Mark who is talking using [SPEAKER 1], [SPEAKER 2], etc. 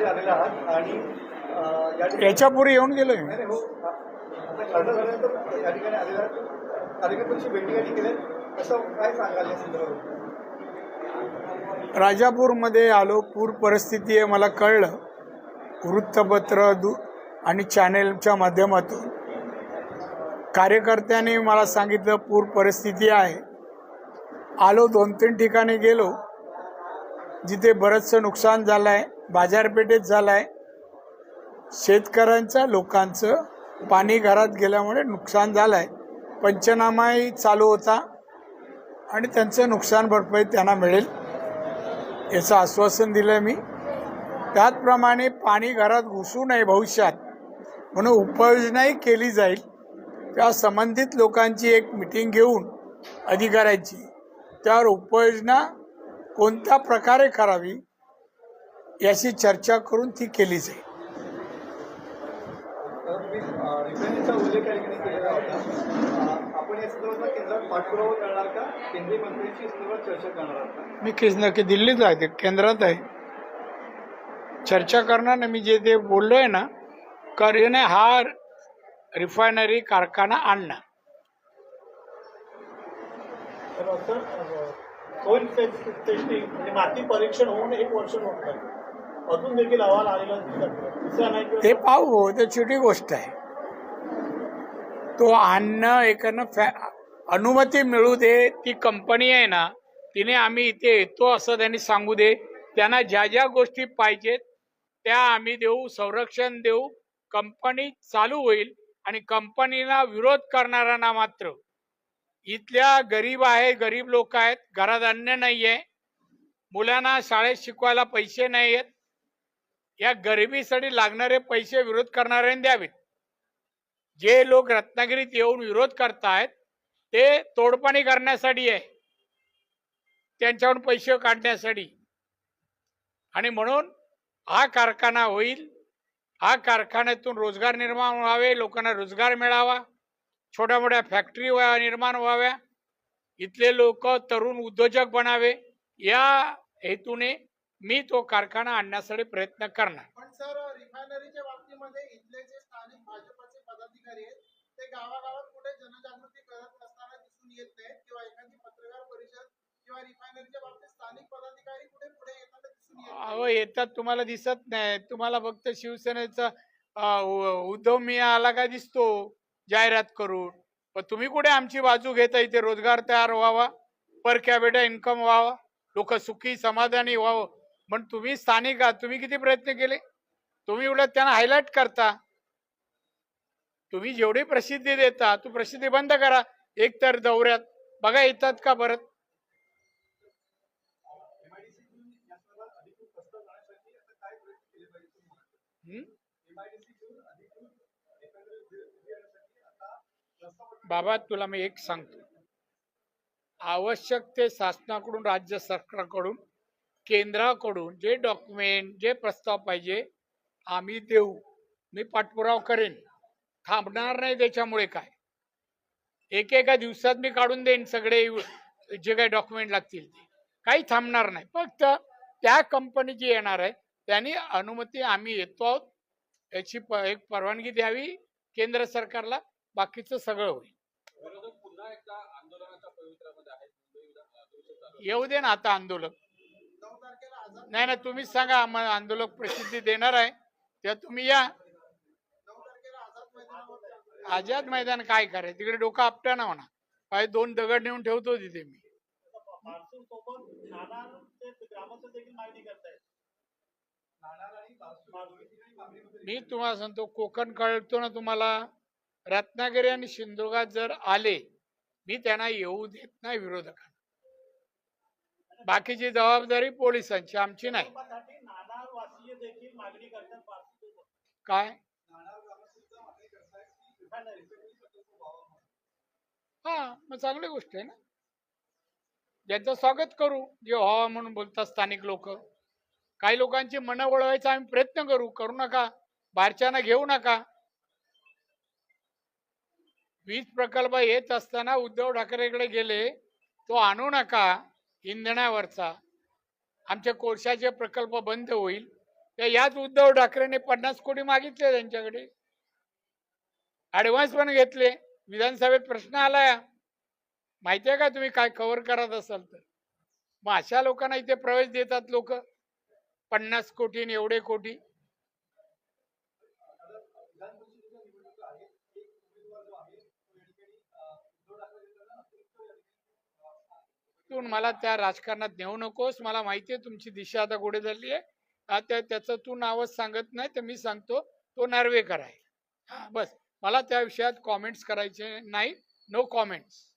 [SPEAKER 1] मध्ये आलेला आहात आणि
[SPEAKER 2] याच्यापूर्वी येऊन
[SPEAKER 1] हो. झाल्यानंतर या ठिकाणी कार्यकर्त्यांची भेटी या ठिकाणी कसं काय सांगाल या संदर्भात?
[SPEAKER 2] राजापूरमध्ये आलो पूर परिस्थिती आहे मला कळलं. वृत्तपत्र दु आणि चॅनेलच्या माध्यमातून. कार्यकर्त्यांनी मला सांगितलं पूर परिस्थिती आहे. आलो दोन तीन ठिकाणी गेलो. जिथे बरंचसं नुकसान झालं आहे बाजारपेठेत झाला आहे शेतकऱ्यांचा लोकांचं पाणी घरात गेल्यामुळे नुकसान झालं आहे पंचनामाही चालू होता आणि त्यांचं नुकसान भरपाई त्यांना मिळेल याचं आश्वासन दिलं आहे मी. त्याचप्रमाणे पाणी घरात घुसू नये भविष्यात म्हणून उपाययोजनाही केली जाईल. त्या संबंधित लोकांची एक मिटिंग घेऊन अधिकाऱ्यांची. त्यावर उपाययोजना कोणत्या प्रकारे करावी याची चर्चा करून ती केली जाईल.
[SPEAKER 1] का का?
[SPEAKER 2] मी किस नक्की दिल्लीत आहे केंद्रात आहे. चर्चा करणार ना मी जे ते बोललो आहे ना करीने हा रिफायनरी कारखाना आणणार.
[SPEAKER 3] सोईल टेस्टिंग म्हणजे माती परीक्षण होऊन एक वर्ष होत आहे. अजून देखील अहवाल आलेला
[SPEAKER 2] ते पाहू ते छोटी गोष्ट आहे. तो आणणं एकानं फॅ अनुमती मिळू दे ती कंपनी आहे ना तिने आम्ही इथे येतो असं त्यांनी सांगू दे. त्यांना ज्या ज्या गोष्टी पाहिजेत त्या आम्ही देऊ संरक्षण देऊ कंपनी चालू होईल आणि कंपनीला विरोध करणाऱ्यांना मात्र. इथल्या गरीब आहे गरीब लोक आहेत घरात अन्न नाही आहे मुलांना शाळेत शिकवायला पैसे नाही आहेत या गरिबीसाठी लागणारे पैसे विरोध करणाऱ्यांनी द्यावेत. जे लोक रत्नागिरीत येऊन विरोध करतायत ते तोडपाणी करण्यासाठी आहे. त्यांच्याहून पैसे काढण्यासाठी. आणि म्हणून हा कारखाना होईल हा कारखान्यातून रोजगार निर्माण व्हावे लोकांना रोजगार मिळावा छोट्या मोठ्या फॅक्टरी निर्माण व्हाव्या इथले लोक तरुण उद्योजक बनावे या हेतूने मी तो कारखाना आणण्यासाठी प्रयत्न करणार.
[SPEAKER 3] पण सर रिफायनरीच्या बाबतीमध्ये इथले जे स्थानिक भाजपचे पदाधिकारी आहेत ते गावागावात कुठे जनजागृती करत असताना दिसून येत नाहीत किंवा एखादी पत्रकार परिषद किंवा रिफायनरीच्या बाबतीत स्थानिक पदाधिकारी कुठे पुढे येताना दिसून येत
[SPEAKER 2] अहो येतात तुम्हाला दिसत नाही तुम्हाला फक्त शिवसेनेचा उद्धव मिया आला का दिसतो जाहिरात करून. पण तुम्ही कुठे आमची बाजू घेता इथे? रोजगार तयार व्हावा पर कॅपिटल इन्कम व्हावा लोक सुखी समाधानी व्हावं पण तुम्ही स्थानिक आहात. तुम्ही किती प्रयत्न केले? तुम्ही उलट त्यांना हायलाइट करता. तुम्ही जेवढी प्रसिद्धी देता तू प्रसिद्धी बंद करा. एक तर दौऱ्यात. बघा येतात का परत? बाबा तुला मी एक सांगतो. आवश्यक ते शासनाकडून राज्य सरकारकडून केंद्राकडून जे डॉक्युमेंट जे प्रस्ताव पाहिजे आम्ही देऊ. मी पाठपुरावा करेन. थांबणार नाही त्याच्यामुळे काय? एकेका दिवसात मी काढून देईन सगळे जे काही डॉक्युमेंट लागतील ते. काही थांबणार नाही. फक्त त्या कंपनी जी येणार आहे त्यांनी अनुमती आम्ही येतो आहोत. याची एक परवानगी द्यावी केंद्र सरकारला. बाकीचं सगळं होईल. येऊ दे ना आता
[SPEAKER 3] आझाद
[SPEAKER 2] नाही ना तुम्हीच सांगा आम्हाला आंदोलक प्रसिद्धी देणार आहे. तेव्हा तुम्ही या.
[SPEAKER 3] आझाद
[SPEAKER 2] मैदान काय करायचं? तिकडे डोकं आपटा ना म्हणा. पाय दोन दगड नेऊन ठेवतो तिथे मी. मी तुम्हाला सांगतो कोकण कळतो ना तुम्हाला. रत्नागिरी आणि सिंधुदुर्गात जर आले मी त्यांना येऊ देत नाही विरोधकांना. बाकीची जबाबदारी पोलिसांची आमची नाही. काय? हा मग चांगली गोष्ट आहे ना. ज्यांचं स्वागत करू जे व्हावा म्हणून बोलतात स्थानिक लोक. काही लोकांची मनं वळवायचा आम्ही प्रयत्न करू करू नका. बाहेरच्यांना घेऊ नका. वीज प्रकल्प येत असताना उद्धव ठाकरेकडे गेले तो आणू नका. इंधनावरचा आमच्या कोळशाचे प्रकल्प बंद होईल. त्या याच उद्धव ठाकरेने पन्नास कोटी मागितले त्यांच्याकडे. ऍडव्हान्स पण घेतले. विधानसभेत प्रश्न आलाय माहितीये का तुम्ही काय कव्हर करत असाल तर? मग अशा लोकांना इथे प्रवेश देतात लोक. पन्नास कोटी आणि एवढे कोटी. तू मला त्या राजकारणात नेऊ नकोस. मला माहिती आहे तुमची दिशा आता कुठे झाली आहे. त्या त्याचं तू नावच सांगत नाही तर मी सांगतो तो नर्वेकर आहे. हा, बस. मला त्या विषयात कॉमेंट्स करायचे नाही. No comments